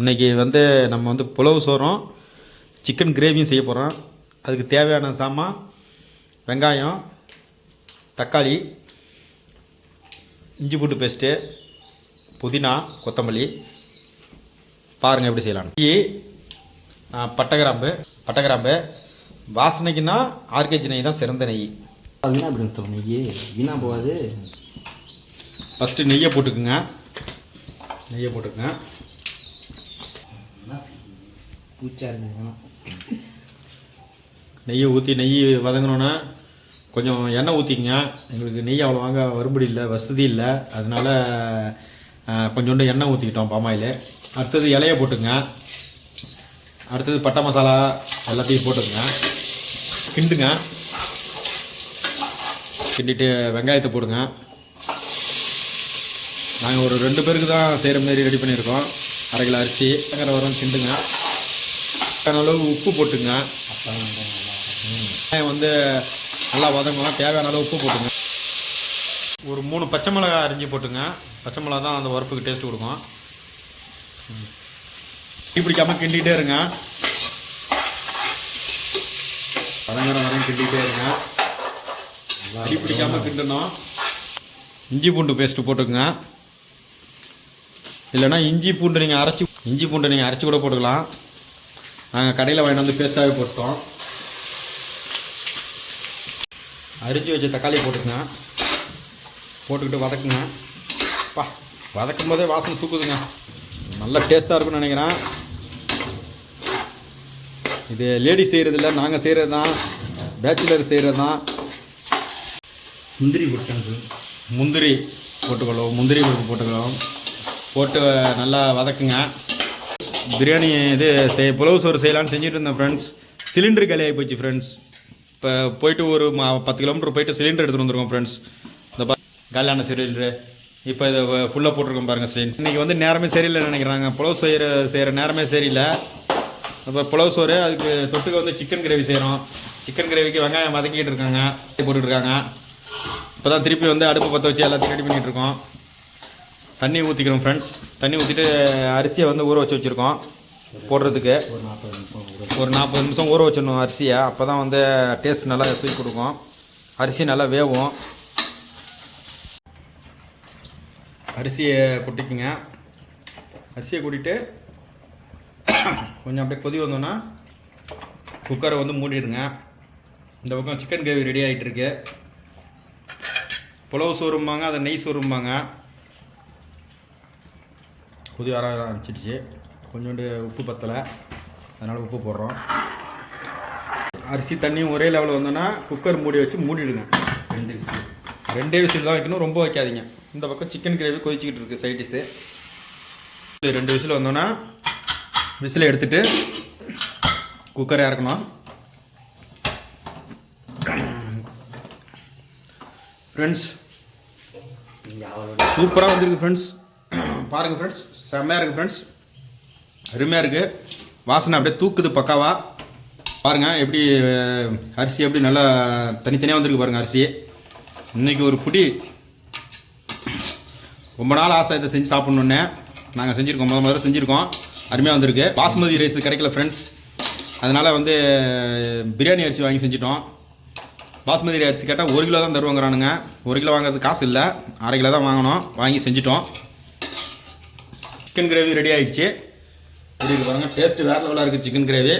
இன்றைக்கி வந்து நம்ம வந்து புலவு சோறும் சிக்கன் கிரேவியும் செய்ய போகிறோம் அதுக்கு தேவையான சாமான் வெங்காயம் தக்காளி இஞ்சி பூட்டு பேஸ்ட்டு புதினா கொத்தமல்லி. பாருங்கள் எப்படி செய்யலாம். டீ பட்டை கிராம்பு பட்டை கிராம்பு வாசனைக்குன்னா ஆர்கேஜி நெய் தான் சிறந்த நெய். வீணா அப்படி நெய் வீணா போகாது. ஃபஸ்ட்டு நெய்யை போட்டுக்குங்க. நெய்யை போட்டுக்குங்க. பூச்சா இருக்கு நெய்யை ஊற்றி நெய் வதங்கினோன்னா கொஞ்சம் எண்ணெய் ஊற்றிக்கங்க எங்களுக்கு நெய் அவ்வளோ வாங்க வரும்படி இல்லை வசதி இல்லை. அதனால் கொஞ்சோண்டு எண்ணெய் ஊற்றிக்கிட்டோம் பாமாயில். அடுத்தது இலையை போட்டுங்க அடுத்தது பட்டை மசாலா எல்லாத்தையும் போட்டுக்கங்க. கிண்டுங்க. கிண்டிட்டு வெங்காயத்தை போடுங்க. நாங்கள் ஒரு ரெண்டு பேருக்கு தான் செய்கிற மாதிரி ரெடி பண்ணியிருக்கோம். அரை கிலோ அரிசி வெங்காயம் வரும் கிண்டுங்க. அளவு உப்பு போட்டுங்க. வெங்காயம் வந்து நல்லா வதங்கலாம் தேவையான அளவு உப்பு போட்டுங்க. ஒரு மூணு பச்சை மிளகாய் அரிஞ்சு போட்டுங்க. பச்சை மிளகா தான் அந்த உரப்புக்கு டேஸ்ட் கொடுக்கும். ம். தீ பிடிக்காம கிண்டிகிட்டே இருங்க. வதங்குற வரையும் கிண்டிகிட்டே இருங்க. அடி பிடிக்காம கிண்டணும். இஞ்சி பூண்டு பேஸ்ட்டு போட்டுக்கங்க. இல்லைன்னா இஞ்சி பூண்டு நீங்கள் அரைச்சி இஞ்சி பூண்டு நீங்கள் அரைச்சி கூட போட்டுக்கலாம். நாங்கள் கடையில் வாங்கிட்டு வந்து பேஸ்ட்டாகவே போட்டோம் அரிஞ்சு வச்ச தக்காளி போட்டுக்குங்க. போட்டுக்கிட்டு வதக்குங்க. பா வதக்கும் போதே வாசனை தூக்குதுங்க. நல்ல டேஸ்ட்டாக இருக்கும்னு நினைக்கிறேன். இது லேடி செய்கிறது இல்லை நாங்கள் செய்கிறது தான். பேச்சுலர் செய்கிறது தான். முந்திரி போட்டு முந்திரி போட்டுக்கொள்ளும் முந்திரி பருப்பு போட்டுக்கலாம் போட்டு நல்லா வதக்குங்க. பிரியாணி இது செய் புலவு சோறு செய்யலான்னு செஞ்சுட்டு இருந்தேன் ஃப்ரெண்ட்ஸ் சிலிண்டர் காலியாகி போச்சு ஃப்ரெண்ட்ஸ் இப்போ போயிட்டு ஒரு பத்து கிலோமீட்டர் போயிட்டு சிலிண்டர் எடுத்துகிட்டு வந்துருக்கோம் ஃப்ரெண்ட்ஸ் இந்த பா காலியான சிலிண்டரு. இப்போ இதை ஃபுல்லாக போட்டிருக்கோம் பாருங்கள் சிலிண்டர் இன்றைக்கி வந்து நேரமே சரியில்லை நினைக்கிறாங்க. புலவு செய்கிற செய்கிற நேரமே சரியில்லை. இப்போ புலவு சோறு அதுக்கு தொட்டுக்க வந்து சிக்கன் கிரேவி செய்கிறோம் சிக்கன் கிரேவிக்கு வெங்காயம் வதக்கிட்டு இருக்காங்க. போட்டுட்டு இருக்காங்க. இப்போ தான் திருப்பி வந்து அடுப்பு பற்ற வச்சு எல்லாத்தையும் ரெடி பண்ணிகிட்டு இருக்கோம். தண்ணி ஊற்றிக்கிறோம் ஃப்ரெண்ட்ஸ் தண்ணி ஊற்றிட்டு அரிசியை வந்து ஊற வச்சு வச்சுருக்கோம். போடுறதுக்கு. ஒரு நாற்பது நிமிஷம் ஒரு நாற்பது நிமிஷம் ஊற வச்சிடணும் அரிசியை. அப்போ தான் வந்து டேஸ்ட் நல்லா தூக்கி கொடுக்கும். அரிசி நல்லா வேவும் அரிசியை கொட்டிக்குங்க. அரிசியை கொட்டிட்டு கொஞ்சம் அப்படியே கொதி வந்தோன்னா குக்கரை வந்து மூடிடுங்க. இந்த பக்கம் சிக்கன் கிரேவி ரெடி ஆகிட்டு இருக்கு. புலவு சோறும்பாங்க அதை நெய் சோறும்பாங்க. கொதி வர ஆரம்பிச்சிடுச்சு கொஞ்சோண்டு உப்பு பத்தலை. அதனால் உப்பு போடுறோம். அரிசி தண்ணியும் ஒரே லெவலில் வந்தோன்னா குக்கர் மூடி வச்சு மூடிடுங்க. ரெண்டு விசில். ரெண்டே விசில் தான் வைக்கணும். ரொம்ப வைக்காதீங்க. இந்த பக்கம் சிக்கன் கிரேவி கொதிச்சிக்கிட்டு இருக்கு சைட் டிஷ்ஷு ரெண்டு விசில் வந்தோன்னா விசிலை எடுத்துட்டு குக்கரை இறக்கணும். ஃப்ரெண்ட்ஸ் சூப்பராக வந்திருக்கு ஃப்ரெண்ட்ஸ் பாருங்கள் ஃப்ரெண்ட்ஸ் செம்மையாக இருக்குது ஃப்ரெண்ட்ஸ் அருமையாக இருக்குது வாசனை அப்படியே தூக்குது பக்காவாக பாருங்கள் எப்படி அரிசி எப்படி நல்லா தனித்தனியாக வந்திருக்கு பாருங்கள் அரிசி. இன்றைக்கி ஒரு புடி. ரொம்ப நாள் ஆசை இதை செஞ்சு சாப்பிட்ணுன்னே நாங்கள் செஞ்சுருக்கோம். முத முதல்ல செஞ்சுருக்கோம். அருமையாக வந்திருக்கு. பாஸ்மதி ரைஸ் கிடைக்கல ஃப்ரெண்ட்ஸ் அதனால் வந்து பிரியாணி அரிசி வாங்கி செஞ்சிட்டோம். பாஸ்மதி அரிசி கேட்டால் ஒரு கிலோ தான் தருவாங்கிறானுங்க. ஒரு கிலோ வாங்குறதுக்கு காசு இல்லை. அரை கிலோ தான் வாங்கினோம் வாங்கி செஞ்சிட்டோம். சிக்கன் கிரேவி ரெடி ஆகிடுச்சு இப்படி பாருங்கள் டேஸ்ட்டு வேறு லெவலாக இருக்குது சிக்கன் கிரேவி